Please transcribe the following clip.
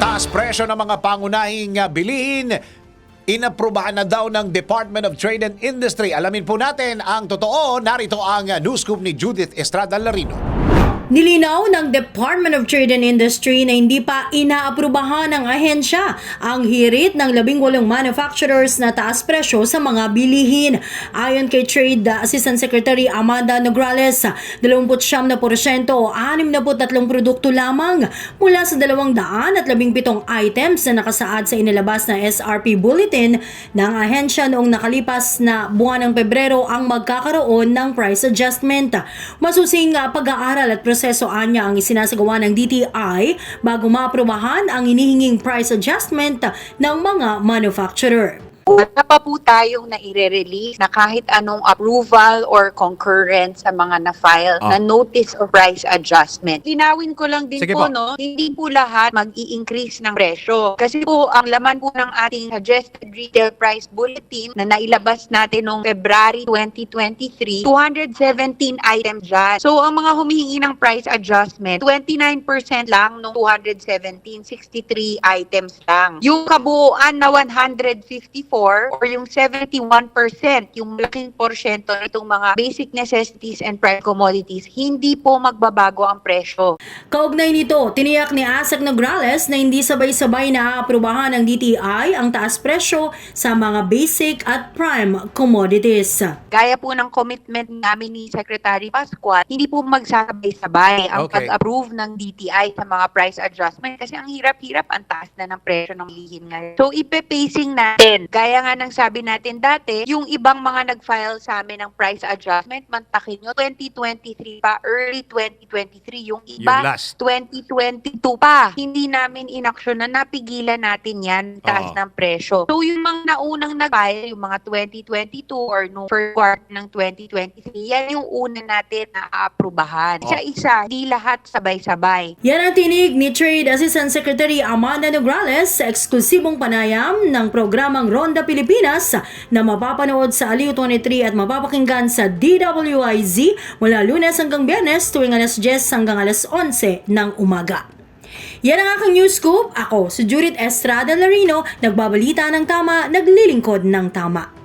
Taas presyo ng mga pangunahing ah, bilihin. Inaprubahan na daw ng Department of Trade and Industry. Alamin po natin ang totoo. Narito ang ah, news scoop ni Judith Estrada Larino. Nilinaw ng Department of Trade and Industry na hindi pa inaaprubahan ng ahensya ang hirit ng labing walong manufacturers na taas presyo sa mga bilihin. Ayon kay Trade Assistant Secretary Amanda Nograles, 29 na porsyento o 63 produkto lamang mula sa 217 items na nakasaad sa inilabas na SRP Bulletin ng ahensya noong nakalipas na buwan ng Pebrero ang magkakaroon ng price adjustment. Masusing pag-aaral at proseso anya ang isinasagawa ng DTI bago maaprubahan ang hinihinging price adjustment ng mga manufacturer. Wala pa po tayong naire-release na kahit anong approval or concurrence sa mga na-file Ah. na notice of price adjustment. Linawin ko lang din Sige po. po, no, hindi po lahat mag-i-increase ng presyo. Kasi po, ang laman po ng ating suggested retail price bulletin na nailabas natin noong February 2023, 217 items dyan. So, ang mga humihingi ng price adjustment, 29% lang nung 217, 63 items lang. Yung kabuuan na 154 or yung 71%, yung malaking porsyento nitong mga basic necessities and prime commodities, hindi po magbabago ang presyo. Kaugnay nito, tiniyak ni Asak Nograles na hindi sabay-sabay na aaprubahan ng DTI ang taas presyo sa mga basic at prime commodities. Gaya po ng commitment namin ni Secretary Pascual, hindi po magsasabay-sabay ang Okay. pag-approve ng DTI sa mga price adjustment kasi ang hirap-hirap, ang taas na ng presyo ng bilihin ngayon. So, ipe-pacing natin. Gaya nga ng sabi natin dati, yung ibang mga nag-file sa amin ng price adjustment, mantakin nyo, 2023 pa, early 2023. Yung iba, Yung last. 2022 pa. Hindi namin inaksyon na napigilan natin yan, taas Oo. ng presyo. So, yung mga naunang nag-file, yung mga 2022 or no first quarter ng 2023, yan yung una natin na aaprubahan. Oh. Isa-isa, di lahat sabay-sabay. Yan ang tinig ni Trade Assistant Secretary Amanda Nograles sa eksklusibong panayam ng programang Ronda Pilipinas na mapapanood sa Aliw 23 at mapapakinggan sa DWIZ mula lunes hanggang biyernes tuwing alas 10 hanggang alas 11 ng umaga. Yan ang aking news scoop. Ako, si Judith Estrada Larino, nagbabalita ng tama, naglilingkod ng tama.